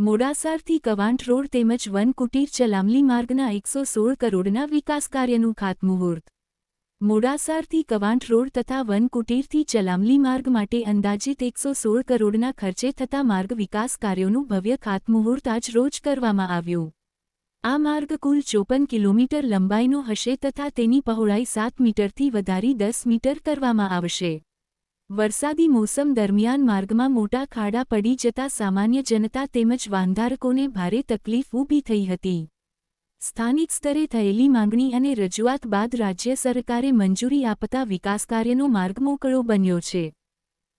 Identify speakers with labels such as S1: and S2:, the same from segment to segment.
S1: મોડાસારથી Kavant road તેમજ વનકુટીર ચલામલી માર્ગના એકસો સોળ કરોડના વિકાસ કાર્યનું ખાતમુહૂર્ત. મોડાસારથી કવાંટ રોડ તથા વનકુટીરથી ચલામલી માર્ગ માટે અંદાજિત એકસો સોળ કરોડના ખર્ચે થતા માર્ગ વિકાસ કાર્યોનું ભવ્ય ખાતમુહૂર્ત આજ રોજ કરવામાં આવ્યું. આ માર્ગ કુલ ચોપન કિલોમીટર લંબાઈનો હશે તથા તેની પહોળાઈ સાત મીટરથી વધારી દસ મીટર કરવામાં આવશે. વરસાદી મોસમ દરમિયાન માર્ગમાં મોટા ખાડા પડી જતા સામાન્ય જનતા તેમજ વાંધારકોને ભારે તકલીફ ઊભી થઈ હતી. સ્થાનિક સ્તરે થયેલી માંગણી અને રજૂઆત બાદ રાજ્ય સરકારે મંજૂરી આપતા વિકાસ કાર્યનો માર્ગ મોકળો બન્યો છે.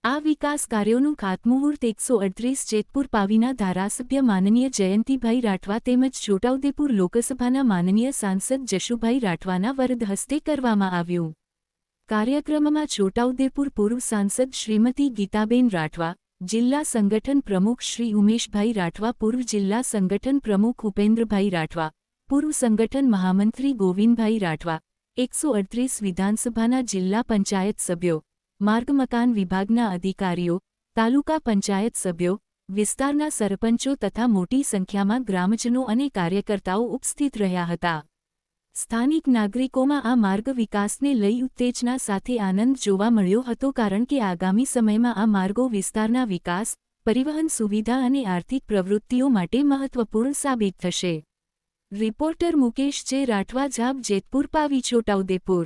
S1: આ વિકાસ કાર્યોનું ખાતમુહૂર્ત એકસો અડત્રીસ જેતપુર પાવીના ધારાસભ્ય માનનીય જયંતિભાઈ રાઠવા તેમજ છોટાઉદેપુર લોકસભાના માનનીય સાંસદ જશુભાઈ રાઠવાના વરદ હસ્તે કરવામાં આવ્યું. કાર્યક્રમમાં છોટાઉદેપુર પૂર્વ સાંસદ શ્રીમતી ગીતાબેન રાઠવા, જિલ્લા સંગઠન પ્રમુખ શ્રી ઉમેશભાઈ રાઠવા, પૂર્વ જિલ્લા સંગઠન પ્રમુખ ઉપેન્દ્રભાઈ રાઠવા, પૂર્વ સંગઠન મહામંત્રી ગોવિંદભાઈ રાઠવા, એકસો અડત્રીસ વિધાનસભાના જિલ્લા પંચાયત સભ્યો, માર્ગ મકાન વિભાગના અધિકારીઓ, તાલુકા પંચાયત સભ્યો, વિસ્તારના સરપંચો તથા મોટી સંખ્યામાં ગ્રામજનો અને કાર્યકર્તાઓ ઉપસ્થિત રહ્યા હતા. સ્થાનિક નાગરિકોમાં આ માર્ગ વિકાસને લઈ ઉત્તેજના સાથે આનંદ જોવા મળ્યો હતો કારણ કે આગામી સમયમાં આ માર્ગો વિસ્તારના વિકાસ, પરિવહન સુવિધા અને આર્થિક પ્રવૃત્તિઓ માટે મહત્વપૂર્ણ સાબિત થશે. રિપોર્ટર મુકેશ જે રાઠવા જાબ જેતપુર પાવી છોટાઉદેપુર.